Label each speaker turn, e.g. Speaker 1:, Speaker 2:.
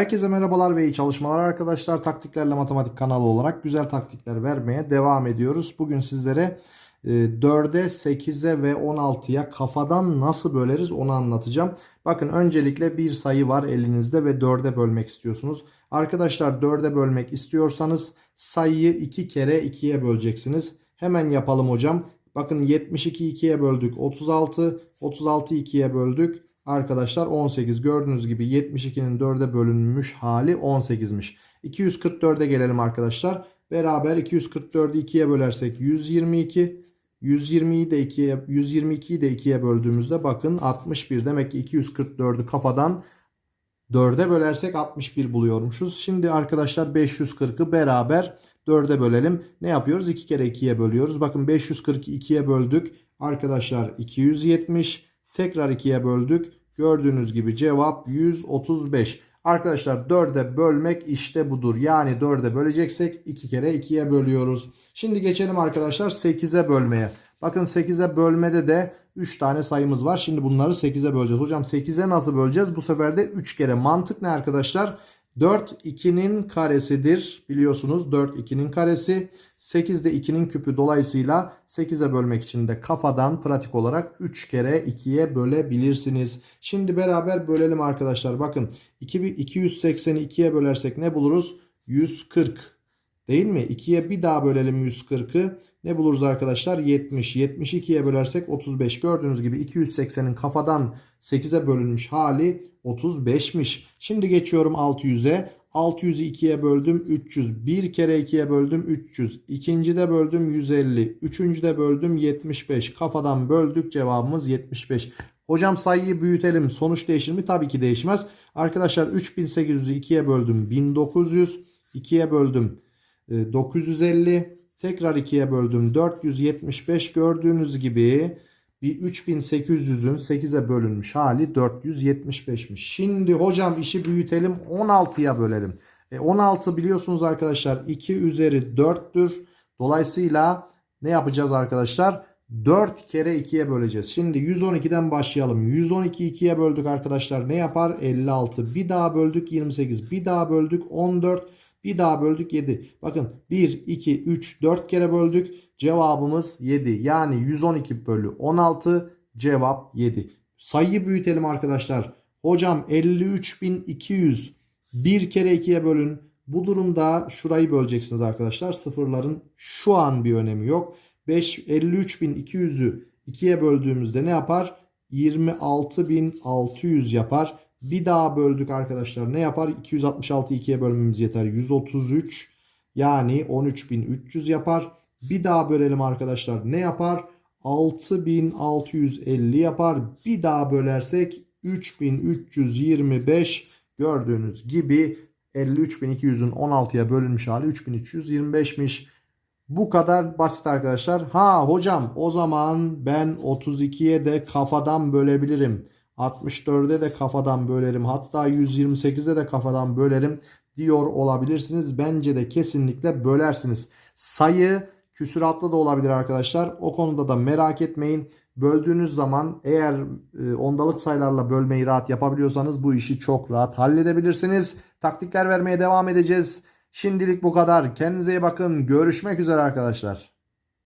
Speaker 1: Herkese merhabalar ve iyi çalışmalar arkadaşlar. Taktiklerle Matematik kanalı olarak güzel taktikler vermeye devam ediyoruz. Bugün sizlere e, 4'e, 8'e ve 16'ya kafadan nasıl böleriz onu anlatacağım. Bakın öncelikle bir sayı var elinizde ve 4'e bölmek istiyorsunuz. Arkadaşlar 4'e bölmek istiyorsanız sayıyı 2 kere 2'ye böleceksiniz. Hemen yapalım hocam. Bakın 72 2'ye böldük 36, 36 2'ye böldük. Arkadaşlar 18 gördüğünüz gibi 72'nin 4'e bölünmüş hali 18'miş. 244'e gelelim arkadaşlar. Beraber 244'ü 2'ye bölersek 122. 120'yi de 2'ye 122'yi de 2'ye böldüğümüzde bakın 61 demek ki 244'ü kafadan 4'e bölersek 61 buluyormuşuz. Şimdi arkadaşlar 540'ı beraber 4'e bölelim. Ne yapıyoruz? 2 kere 2'ye bölüyoruz. Bakın 540'ı 2'ye böldük. Arkadaşlar 270. Tekrar 2'ye böldük. Gördüğünüz gibi cevap 135. Arkadaşlar 4'e bölmek işte budur. Yani 4'e böleceksek 2 kere 2'ye bölüyoruz. Şimdi geçelim arkadaşlar 8'e bölmeye. Bakın 8'e bölmede de 3 tane sayımız var. Şimdi bunları 8'e böleceğiz. Hocam 8'e nasıl böleceğiz? Bu sefer de 3 kere. Mantık ne arkadaşlar? 4 2'nin karesidir. Biliyorsunuz 4 2'nin karesi. 8 de 2'nin küpü dolayısıyla 8'e bölmek için de kafadan pratik olarak 3 kere 2'ye bölebilirsiniz. Şimdi beraber bölelim arkadaşlar. Bakın 280'i 2'ye bölersek ne buluruz? 140. Değil mi? 2'ye bir daha bölelim 140'ı. Ne buluruz arkadaşlar? 70. 72'ye bölersek 35. Gördüğünüz gibi 280'in kafadan 8'e bölünmüş hali 35'miş. Şimdi geçiyorum 600'e. 600'ü 2'ye böldüm 300. Bir kere 2'ye böldüm 300. İkincide böldüm 150. Üçüncüde böldüm 75. Kafadan böldük cevabımız 75. Hocam sayıyı büyütelim. Sonuç değişir mi? Tabii ki değişmez. Arkadaşlar 3800'ü 2'ye böldüm 1900. 2'ye böldüm 950. Tekrar 2'ye böldüm 475. Gördüğünüz gibi bir 3800'ün 8'e bölünmüş hali 475'miş. Şimdi hocam işi büyütelim 16'ya bölelim. E 16 biliyorsunuz arkadaşlar 2 üzeri 4'tür. Dolayısıyla ne yapacağız arkadaşlar? 4 kere 2'ye böleceğiz. Şimdi 112'den başlayalım. 112 2'ye böldük arkadaşlar. Ne yapar? 56. Bir daha böldük 28. Bir daha böldük 14. Bir daha böldük 7. Bakın 1, 2, 3, 4 kere böldük. Cevabımız 7. Yani 112 bölü 16 cevap 7. Sayıyı büyütelim arkadaşlar. Hocam 53.200 bir kere 2'ye bölün. Bu durumda şurayı böleceksiniz arkadaşlar. Sıfırların şu an bir önemi yok. 5 53.200'ü 2'ye böldüğümüzde ne yapar? 26.600 yapar. Bir daha böldük arkadaşlar. Ne yapar? 266 2'ye bölmemiz yeter. 133 yani 13.300 yapar. Bir daha bölelim arkadaşlar. Ne yapar? 6650 yapar. Bir daha bölersek 3325 gördüğünüz gibi 53.200'ün 16'ya bölünmüş hali 3325'miş. Bu kadar basit arkadaşlar. Ha hocam o zaman ben 32'ye de kafadan bölebilirim. 64'e de kafadan bölerim. Hatta 128'e de kafadan bölerim diyor olabilirsiniz. Bence de kesinlikle bölersiniz. Sayı küsuratlı da olabilir arkadaşlar. O konuda da merak etmeyin. Böldüğünüz zaman eğer e, ondalık sayılarla bölmeyi rahat yapabiliyorsanız bu işi çok rahat halledebilirsiniz. Taktikler vermeye devam edeceğiz. Şimdilik bu kadar. Kendinize iyi bakın. Görüşmek üzere arkadaşlar.